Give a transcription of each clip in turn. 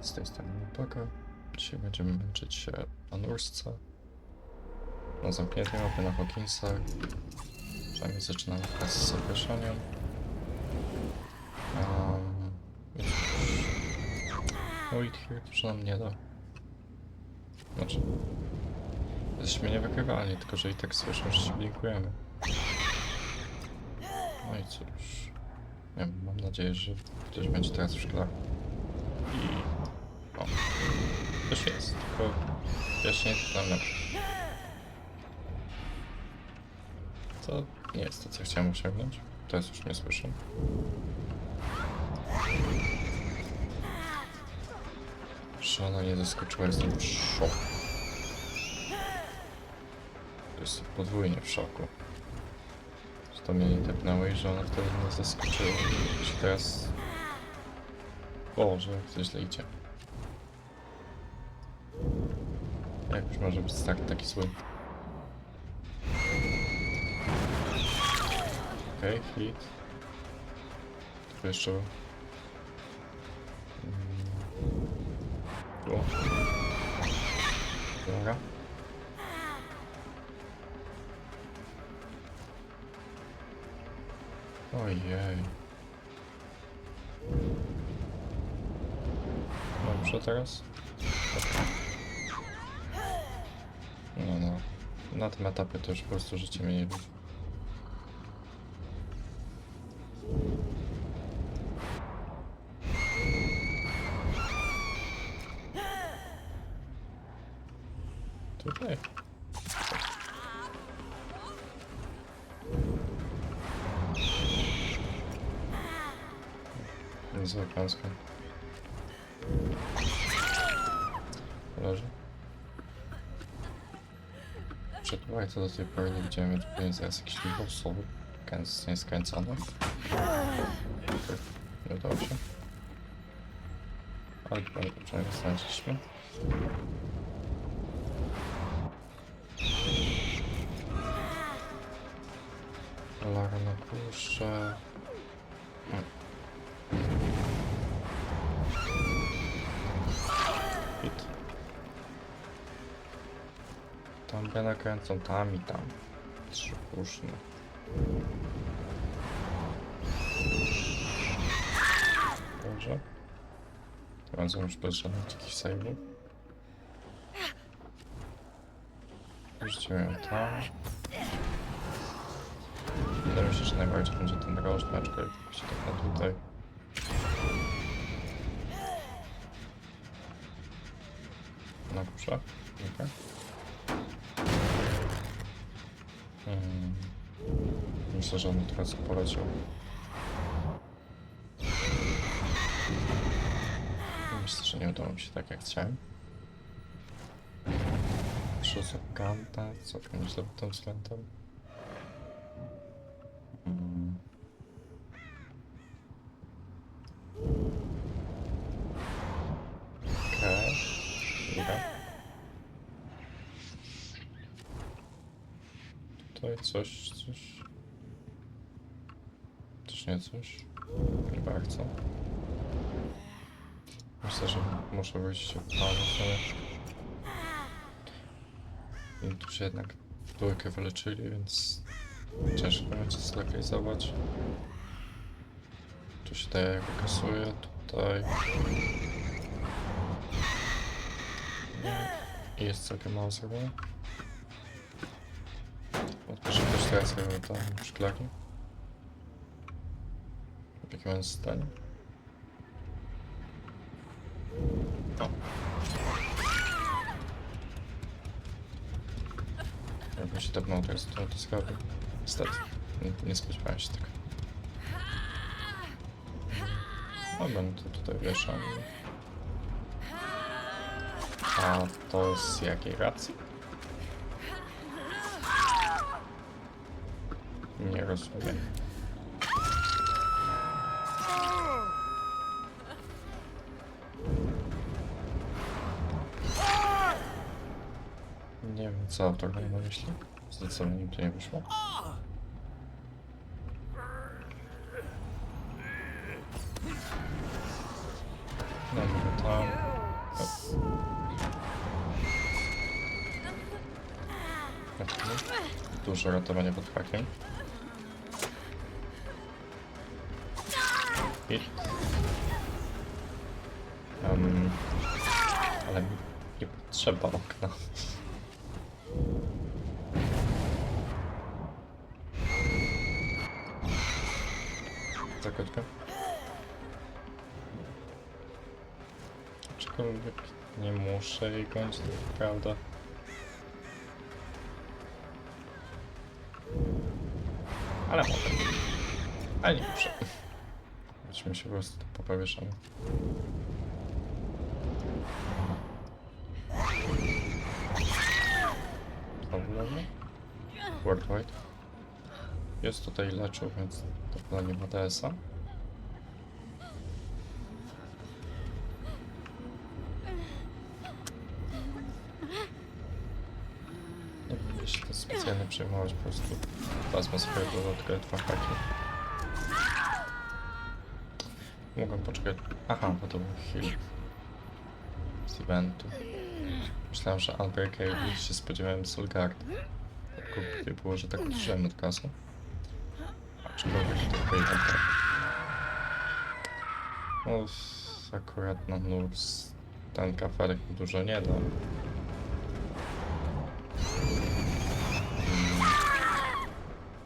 Z tej strony Paka. Dzisiaj będziemy męczyć się na Nursce. Na zamkniętej mapie na Hawkinsach. Przynajmniej zaczynamy wraz z zapraszaniem. Um, Wait here to nam nie da. Znaczy... Jesteśmy niewykrywalni, tylko że i tak słyszę, że się blinkujemy. No i cóż... Nie mam nadzieję, że ktoś będzie teraz w szkle. I... O. Coś jest, tylko... Wcześniej to tam... To nie jest to, co chciałem osiągnąć. Teraz już nie słyszę. Że ona nie zaskoczyła, jestem w szoku. Jestem podwójnie w szoku. Że to mnie nie tepnęło i że ona wtedy mnie zaskoczyła. I teraz... Boże, jak to źle idzie. Jak już może być start taki zły? Okej, okay, hit. Tu jeszcze... Mm. Tu. Dobra. Ojej. Dobrze teraz? No, no. Na tym etapie to już po prostu życie mnie nie lubi. Tutaj. Niezła klęska. Leży. Przekonaj, co do tej pory nie widziałem, pewnie zaraz jakiś kręc- nieskręcony. Nie udało się. Ale nie przynajmniej znaleźliśmy. Lara na kurze. Hmm. Będę kręcą tam i tam. Trzy puszne. Dobrze. Teraz już takich save'ów. Rzucimy ją tam. Wydaje mi się, że najbardziej będzie ten rożny, aczkolwiek się tak na tutaj. Na górze. Okej. Myślę, że on teraz poleciał. Myślę, że nie udało mi się tak jak chciałem. Rzucę Ganta, całkiem nieźle pod tym względem. Coś, coś. Też nie coś. Nie bardzo. Myślę, że muszę wyjść panu sobie. I tu się jednak dwójkę wyleczyli, więc ciężko będzie zlokalizować. Tu się daje wykasuje, tutaj. I jest całkiem mało zrobione. Odpiszę też teraz sobie tam szklaki. W jakim on jest stanie. O. Jakbym się tepnął teraz, to to zgadłem. Niestety. Nie, nie spodziewałem się tego. No będę to Nie rozumiem. Nie wiem, co autor miał na myśli. Zdecydowanie mi to nie wyszło. Dobra, tam. Dużo ratowania pod hakiem. Um, ale nie potrzeba okna. Zakładka. Aczkolwiek nie muszę jej kończyć, prawda? Ale mogę. Ale nie muszę. Weźmy się po prostu tu popowieszamy. Problem? Worldwide. Jest tutaj leczył, więc to dla nie ma DS-a. Nie będę się to specjalnie przejmować, po prostu wezmę swojego dodatkowe dwa. Mogłem poczekać. Aha, bo to był heal z eventu. Myślałem, że Albert Cable się spodziewałem Solgard. Tak głupie było, że tak uderzyłem od kasy. Aczkolwiek to wyjdę. No, s- akurat na Nurs ten kafelek mi dużo nie da.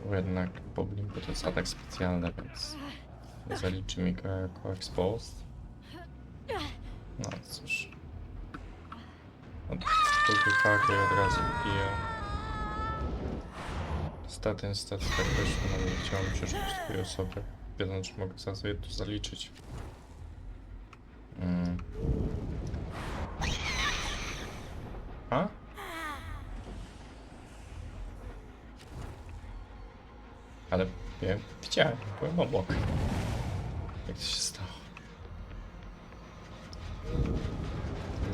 Bo jednak Boblin to jest atak specjalny, więc zaliczy mi go jako exposed. No cóż. Od fali od razu bije. Niestety, niestety tak wyszło, no nie chciałem przerzucić tej osoby, wiedząc, że mogę je tu zaliczyć. Mm. A? Ale wiem, widziałem, byłem obok. Jak to się stało?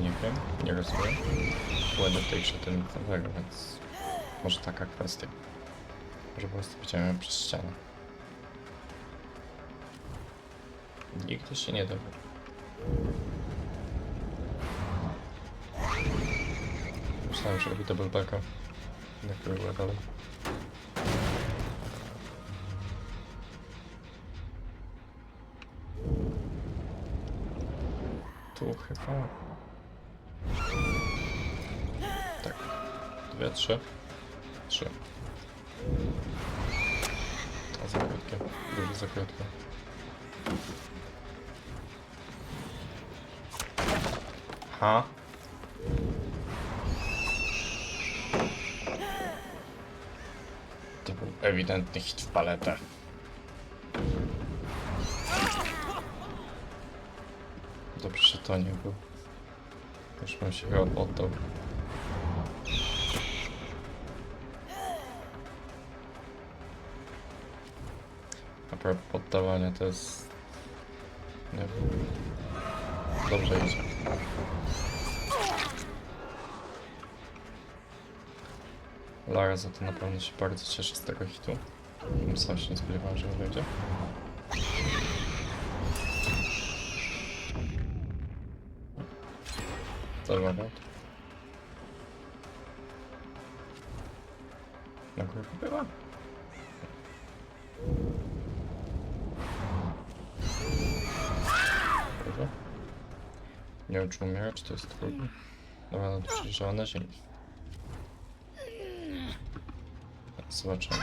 Nie wiem, nie rozumiem. W tej grze ten nowego, więc może taka kwestia. Może po prostu ją przez ścianę. Nigdy się nie dowie. Myślałem, że robi double backa. Jak była dalej. Tu chyba... Tak. Dwie, trzy. Trzy. A za krótkie. Dużo za krótkie. Ha. To był ewidentny hit w paletę. Dobrze, że to nie był. Już bym się go oddał. A propos poddawania to jest... Nie wiem. Dobrze idzie. Lara za to na pewno się bardzo cieszy z tego hitu. Sam się nie spodziewałem, że on Dobra. Na górę była? Dobra. Nie wiem, czy umiera, czy to jest trudne. Dobra, no to przecież ona na ziemi. Zobaczymy.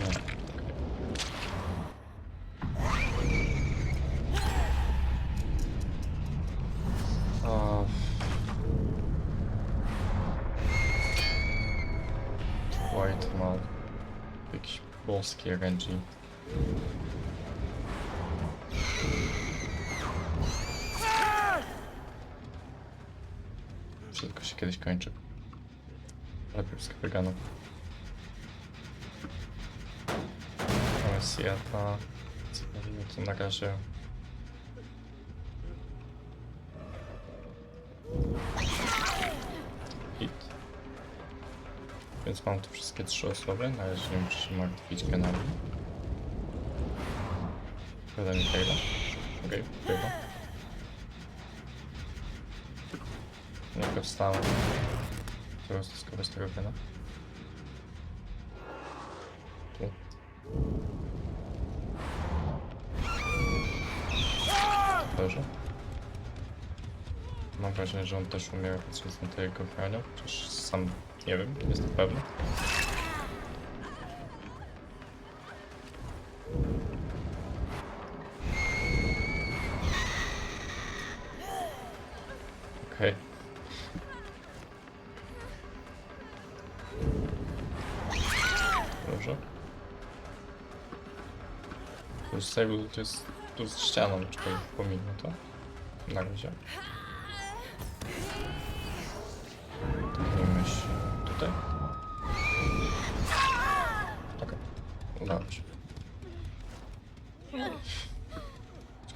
No. White Mal. Jakiś boski RNG. Wszystko się kiedyś kończy. Lepiej z veganów. Ale Seattle. Co mówimy tu na razie? Więc mam tu wszystkie trzy osoby. Na razie nie muszę się martwić genami. Chyba mi Halo. Okej, okay, Halo. nie powstało. Po prostu skować tego gena. Tu. Dobrze. Mam wrażenie, że on też umiera, to jego chronią, chociaż sam nie wiem, nie jestem pewny. Okej. Dobrze. To jest tu jest ścianą, czekaj, pomimo to. Na razie.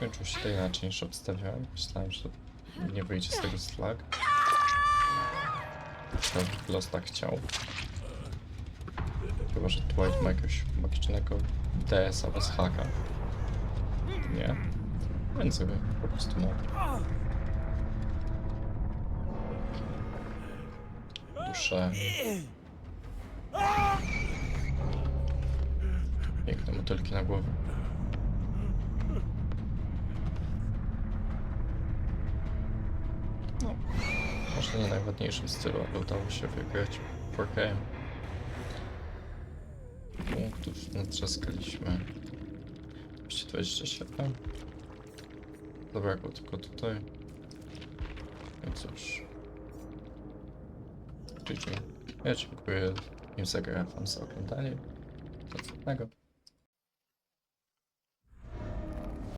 Skończył się to inaczej niż obstawiałem. Myślałem, że nie wyjdzie z tego slag. To los tak chciał. Chyba, że Dwight ma jakiegoś magicznego DS-a bez haka. Nie. Więc sobie po prostu ma. Duszę. Piękne motylki na głowie. Może nie najładniejszym stylu, ale udało się wygrać 4K. Punktów natrzaskaliśmy. 227. Zabrakło tylko tutaj. No cóż. GG. Ja dziękuję im za grę, wam za oglądanie. Do następnego.